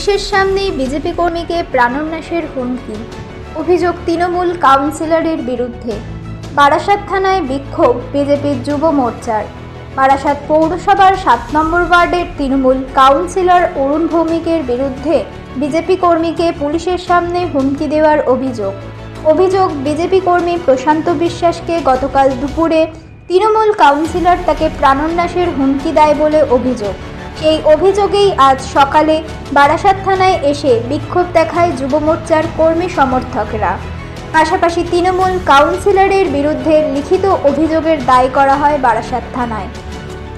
পুলিশের সামনেই বিজেপি কর্মীকে প্রাণনাশের হুমকি। অভিযোগ তৃণমূল কাউন্সিলরের বিরুদ্ধে। বারাসাত থানায় বিক্ষোভ বিজেপির যুব মোর্চার। বারাসাত পৌরসভার সাত নম্বর ওয়ার্ডের তৃণমূল কাউন্সিলর অরুণ ভৌমিকের বিরুদ্ধে বিজেপি কর্মীকে পুলিশের সামনে হুমকি দেওয়ার অভিযোগ। অভিযোগ বিজেপি কর্মী প্রশান্ত বিশ্বাসকে গতকাল দুপুরে তৃণমূল কাউন্সিলর তাকে প্রাণোন্নাসের হুমকি দেয় বলে অভিযোগ। সেই অভিযোগেই আজ সকালে বারাসাত থানায় এসে বিক্ষোভ দেখায় যুব মোর্চার কর্মী সমর্থকরা। পাশাপাশি তৃণমূল কাউন্সিলরের বিরুদ্ধে লিখিত অভিযোগের দায় করা হয় বারাসাত থানায়।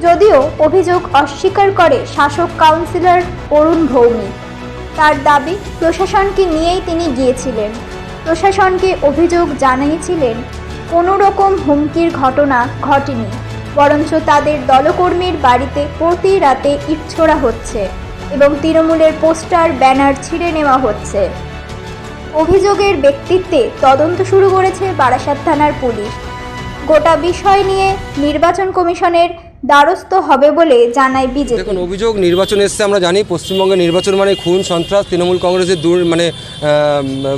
যদিও অভিযোগ অস্বীকার করে শাসক কাউন্সিলর অরুণ ভৌমিক। তার দাবি, প্রশাসনকে নিয়েই তিনি গিয়েছিলেন। প্রশাসনকে অভিযোগ জানিয়েছিলেন কোনো রকম হুমকির ঘটনা ঘটেনি। বরঞ্চ তাদের দলকর্মীর বাড়িতে প্রতি রাতে ইট ছোড়া হচ্ছে এবং তৃণমূলের পোস্টার, ব্যানার ছিঁড়ে নেওয়া হচ্ছে। অভিযোগের ব্যক্তিত্বে তদন্ত শুরু করেছে বারাসাত থানার পুলিশ। গোটা বিষয় নিয়ে নির্বাচন কমিশনের দ্বারস্থ হবে বলে জানায় বিজেপি। দেখুন, অভিযোগ নির্বাচন এসছে, আমরা জানি, পশ্চিমবঙ্গে নির্বাচন মানে খুন, সন্ত্রাস, তৃণমূল কংগ্রেসের দূর মানে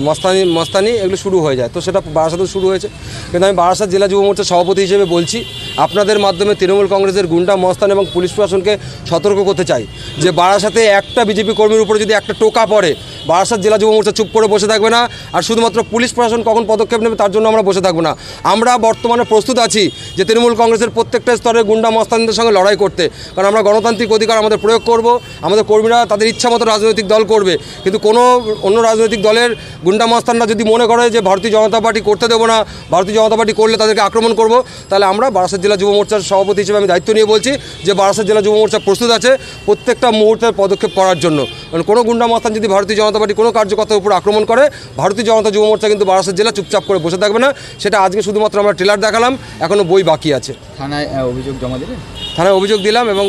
মস্তানি মস্তানি, এগুলো শুরু হয়ে যায়। তো সেটা বারাসাতেও শুরু হয়েছে। কিন্তু আমি বারাসাত জেলা যুব মোর্চার সভাপতি হিসেবে বলছি আপনাদের মাধ্যমে তৃণমূল কংগ্রেসের গুন্ডা মস্তান এবং পুলিশ প্রশাসনকে সতর্ক করতে চাই। যে বারাসাতে একটা বিজেপি কর্মীর উপরে যদি একটা টোকা পড়ে বারাসাত জেলা যুব মোর্চা চুপ করে বসে থাকবে না, আর শুধুমাত্র পুলিশ প্রশাসন কখন পদক্ষেপ নেবে তার জন্য আমরা বসে থাকব না। আমরা বর্তমানে প্রস্তুত আছি যে তৃণমূল কংগ্রেসের প্রত্যেকটা স্তরে গুন্ডা মস্তানদের সঙ্গে লড়াই করতে, কারণ আমরা গণতান্ত্রিক অধিকার আমাদের প্রয়োগ করব, আমাদের কর্মীরা তাদের ইচ্ছা মতো রাজনৈতিক দল করবে, কিন্তু কোনো অন্য রাজনৈতিক দলের গুন্ডা মস্তানরা যদি মনে করে যে ভারতীয় জনতা পার্টি করতে দেবো না, ভারতীয় জনতা পার্টি করলে তাদেরকে আক্রমণ করব, তাহলে আমরা বারাসাত জেলা যুব মোর্চার সভাপতি হিসেবে আমি দায়িত্ব নিয়ে বলছি যে বারাসাত জেলা যুব মোর্চা প্রস্তুত আছে প্রত্যেকটা মুহূর্তের পদক্ষেপ করার জন্য। কারণ কোনো গুন্ডা মস্তান যদি ভারতীয় জনতা পার্টি কোনো কার্যকর্তার উপর আক্রমণ করে ভারতীয় জনতা যুব মোর্চা কিন্তু বারাসাত জেলা চুপচাপ করে বসে থাকবে না। সেটা আজকে শুধুমাত্র আমরা ট্রেলার দেখালাম এখনও বই বাকি আছে। থানায় অভিযোগ জমা দেবে থানায় অভিযোগ দিলাম এবং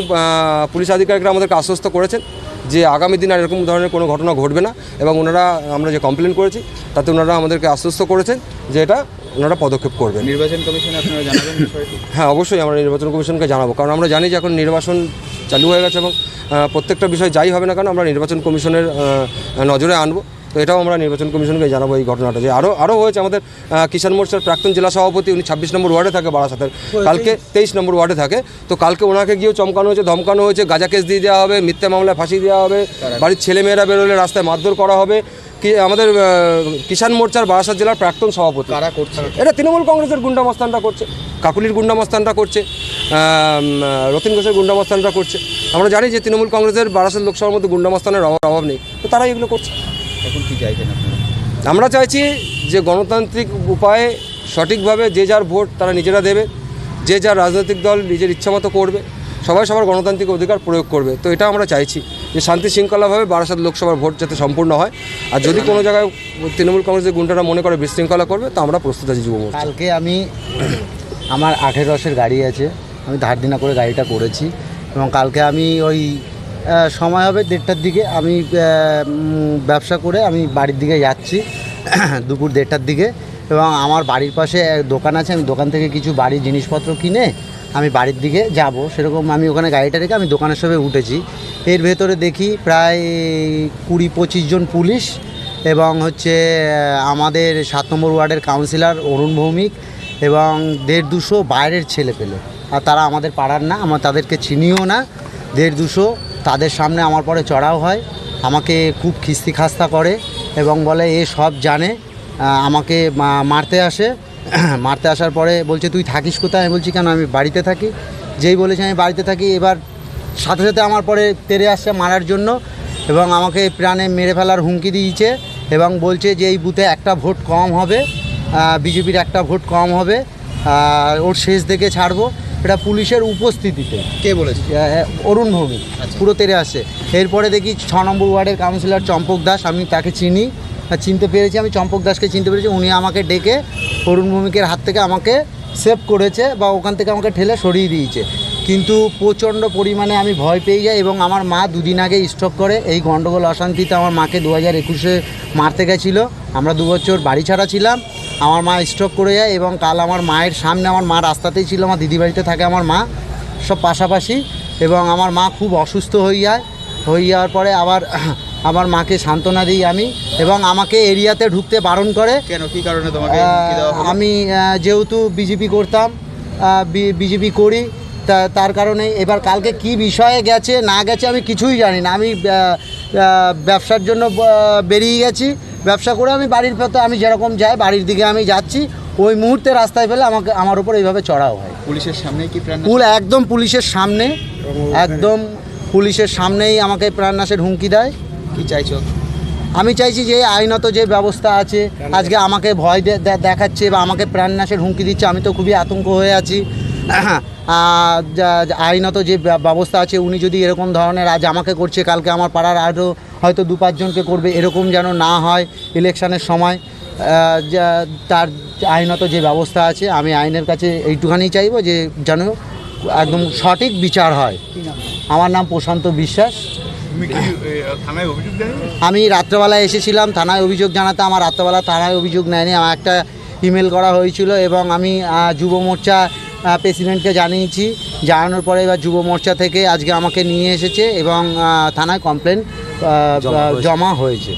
পুলিশ আধিকারিকরা আমাদেরকে আশ্বস্ত করেছেন যে আগামী দিন আর এরকম ধরনের কোনো ঘটনা ঘটবে না এবং ওনারা আমরা যে কমপ্লেন করেছি তাতে ওনারা আমাদেরকে আশ্বস্ত করেছেন যে এটা ওনারা পদক্ষেপ করবেন। নির্বাচন কমিশনে আপনারা জানাবেন হ্যাঁ অবশ্যই আমরা নির্বাচন কমিশনকে জানাব কারণ আমরা জানি যে এখন নির্বাচন চালু হয়ে গেছে এবং প্রত্যেকটা বিষয় যাই হবে না কেন আমরা নির্বাচন কমিশনের নজরে আনব। তো এটাও আমরা নির্বাচন কমিশনকে জানাব এই ঘটনাটা যে আরও আরও হয়েছে আমাদের কিষাণ মোর্চার প্রাক্তন জেলা সভাপতি উনি ছাব্বিশ নম্বর ওয়ার্ডে থাকে বারাসাতের। কালকে তেইশ নম্বর ওয়ার্ডে থাকে। তো কালকে ওনাকে গিয়েও চমকানো হয়েছে ধমকানো হয়েছে গাজা কেস দিয়ে দেওয়া হবে মিথ্যা মামলায় ফাঁসি দেওয়া হবে বাড়ির ছেলেমেয়েরা বেরোলে রাস্তায় মারধর করা হবে। কি আমাদের কিষাণ মোর্চার বারাসাত জেলার প্রাক্তন সভাপতি। এটা তৃণমূল কংগ্রেসের গুন্ডামস্তানটা করছে কাকুলির গুন্ডামস্তানটা করছে। রতিন ঘোষের গুন্ডামস্তানটা করছে। আমরা জানি যে তৃণমূল কংগ্রেসের বারাসাত লোকসভার মধ্যে গুন্ডামস্তানের অভাব অভাব নেই। তো তারাই এগুলো করছে। এখন কি চাইছেন আমরা চাইছি যে গণতান্ত্রিক উপায়ে সঠিকভাবে যে যার ভোট তারা নিজেরা দেবে যে যার রাজনৈতিক দল নিজের ইচ্ছামতো করবে সবাই সবার গণতান্ত্রিক অধিকার প্রয়োগ করবে। তো এটা আমরা চাইছি যে শান্তি শৃঙ্খলাভাবে বারাসাত লোকসভার ভোট যাতে সম্পূর্ণ হয়। আর যদি কোনো জায়গায় তৃণমূল কংগ্রেসের গুন্ডারা মনে করে বিশৃঙ্খলা করবে তো আমরা প্রস্তুত আছি যুব কালকে আমি আমার আঠের রসের গাড়ি আছে। আমি ধার দিনা করে গাড়িটা করেছি এবং কালকে আমি ওই সময় হবে দেড়টার দিকে আমি ব্যবসা করে আমি বাড়ির দিকে যাচ্ছি দুপুর দেড়টার দিকে এবং আমার বাড়ির পাশে এক দোকান আছে, আমি দোকান থেকে কিছু বাড়ির জিনিসপত্র কিনে আমি বাড়ির দিকে যাব। সেরকম আমি ওখানে গাড়িটা রেখে আমি দোকানের সবে উঠেছি। এর ভেতরে দেখি প্রায় কুড়ি পঁচিশ জন পুলিশ এবং হচ্ছে আমাদের সাত নম্বর ওয়ার্ডের কাউন্সিলর অরুণ ভৌমিক এবং দেড় দুশো বাইরের ছেলে পেলে। আর তারা আমাদের পাড়ার না, আমার তাদেরকে চিনিও না। দেড় দুশো, তাদের সামনে আমার পরে চড়াও হয়। আমাকে খুব খিস্তি খাস্তা করে এবং বলে, এ সব জানে আমাকে মারতে আসে। মারতে আসার পরে বলছে, তুই থাকিস কোথায়? আমি বলছি, কেন, আমি বাড়িতে থাকি। যেই বলেছে, আমি বাড়িতে থাকি। এবার সাথে সাথে আমার পরে তেরে আসছে মারার জন্য এবং আমাকে প্রাণে মেরে ফেলার হুমকি দিয়েছে এবং বলছে যে, এই বুথে একটা ভোট কম হবে। বিজেপির একটা ভোট কম হবে ওর শেষ দেখে ছাড়বো। এটা পুলিশের উপস্থিতিতে। কে বলেছে? আহ, অরুণ ভৌমিক পুরো তেরে আসে। এরপরে দেখি ছ নম্বর ওয়ার্ডের কাউন্সিলর চম্পক দাস আমি তাকে চিনি আর চিনতে পেরেছি আমি চম্পক দাসকে চিনতে পেরেছি উনি আমাকে ডেকে অরুণ ভৌমিকের হাত থেকে আমাকে সেভ করেছে বা ওখান থেকে আমাকে ঠেলে সরিয়ে দিয়েছে। কিন্তু প্রচণ্ড পরিমাণে আমি ভয় পেয়ে যাই এবং আমার মা দুদিন আগে স্ট্রোক করে। এই গণ্ডগোল অশান্তিতে আমার মাকে দু হাজার একুশে মারতে গেছিল। আমরা দু বছর বাড়ি ছাড়া ছিলাম। আমার মা স্ট্রোক করে যায় এবং কাল আমার মায়ের সামনে আমার মা রাস্তাতেই ছিল আমার দিদি বাড়িতে থাকে আমার মা। সব পাশাপাশি এবং আমার মা খুব অসুস্থ হয়ে যায়। হয়ে যাওয়ার পরে আবার আমার মাকে সান্ত্বনা দিই আমি এবং আমাকে এরিয়াতে ঢুকতে বারণ করে। কেন? কি কারণে তোমাকে? আমি যেহেতু বিজেপি করতাম বিজেপি করি তার কারণে এবার কালকে কি বিষয়ে গেছে না গেছে আমি কিছুই জানি না। আমি ব্যবসার জন্য বেরিয়ে গেছি। ব্যবসা করে আমি বাড়ির পথে আমি যেরকম যাই বাড়ির দিকে আমি যাচ্ছি। ওই মুহূর্তে রাস্তায় ফেলে আমাকে আমার উপর এইভাবে চড়াও হয়। পুলিশের সামনে কি পুল একদম পুলিশের সামনে একদম পুলিশের সামনেই আমাকে প্রাণনাশের হুমকি দেয়। কি চাইছো? আমি চাইছি যে আইনত যে ব্যবস্থা আছে আজকে আমাকে ভয় দেখাচ্ছে বা আমাকে প্রাণনাশের হুমকি দিচ্ছে আমি তো খুবই আতঙ্ক হয়ে আছি। আইনত যে ব্যবস্থা আছে উনি যদি এরকম ধরনের আজ আমাকে করছে কালকে আমার পাড়ার আরও হয়তো দু পাঁচজনকে করবে এরকম যেন না হয় ইলেকশনের সময় যা- তার আইনত যে ব্যবস্থা আছে আমি আইনের কাছে এইটুখানি চাইব যে যেন একদম সঠিক বিচার হয়। আমার নাম প্রশান্ত বিশ্বাস। আমি রাত্রেবেলা এসেছিলাম থানায় অভিযোগ জানাতে আমার রাত্রেবেলা থানায় অভিযোগ নেয়নি আমার একটা ইমেল করা হয়েছিল এবং আমি যুব মোর্চা প্রেসিডেন্টকে জানিয়েছি। জানানোর পরে এবার যুব মোর্চা থেকে আজকে আমাকে নিয়ে এসেছে এবং থানায় কমপ্লেন জমা হয়েছে।